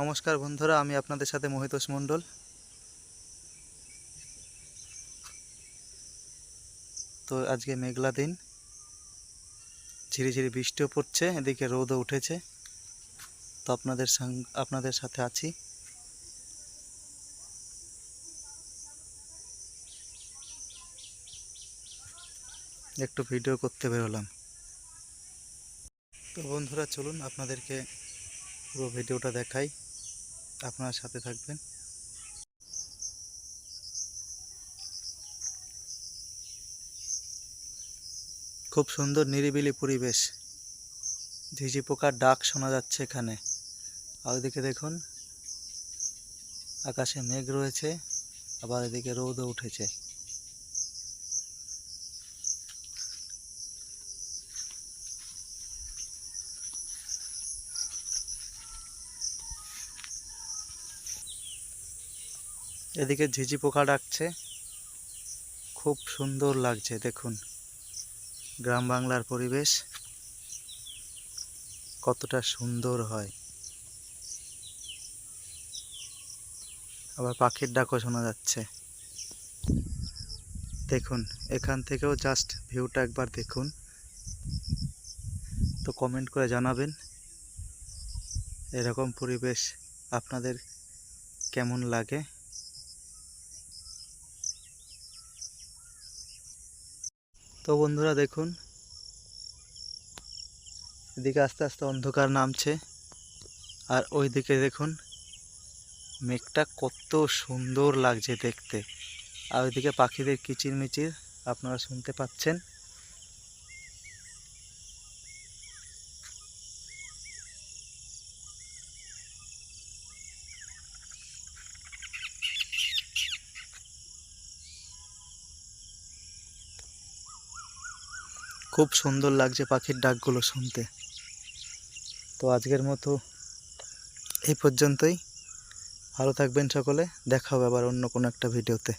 নমস্কার বন্ধুরা, আমি আপনাদের সাথে মহিতোষ মণ্ডল। তো আজকে মেঘলা দিন। ঝিরিঝিরি বৃষ্টিও পড়ছে, এদিকে রোদও উঠেছে। তো আপনাদের আপনাদের সাথে আছি। একটু ভিডিও করতে বেরোলাম। তো বন্ধুরা, চলুন আপনাদেরকে পুরো ভিডিওটা দেখাই। আপনার সাথে থাকবেন। খুব সুন্দর নিরিবিলি পরিবেশ। ঝিঝি পোকার ডাক শোনা যাচ্ছে এখানে। আর ওইদিকে দেখুন, আকাশে মেঘ রয়েছে, আবার এদিকে রোদও উঠেছে। এদিকে ঝিঝি পোকা ডাকছে। খুব সুন্দর লাগছে, দেখুন। গ্রাম বাংলার পরিবেশ কতটা সুন্দর হয়। আবার পাখির ডাকও শোনা যাচ্ছে। দেখুন, এখান থেকেও জাস্ট ভিউটা একবার দেখুন। তো কমেন্ট করে জানাবেন, এরকম পরিবেশ আপনাদের কেমন লাগে? তো বন্ধুরা দেখুন। এদিকে আস্তে আস্তে অন্ধকার নামছে। আর ওইদিকে দেখুন, মেঘটা কত সুন্দর লাগছে দেখতে। আর ওইদিকে পাখিদের কিচিরমিচির আপনারা শুনতে পাচ্ছেন। খুব সুন্দর লাগছে পাখির ডাকগুলো শুনতে। তো আজকের মতো এই পর্যন্তই। ভালো থাকবেন সকলে। দেখা হবে আবার অন্য কোনো একটা ভিডিওতে।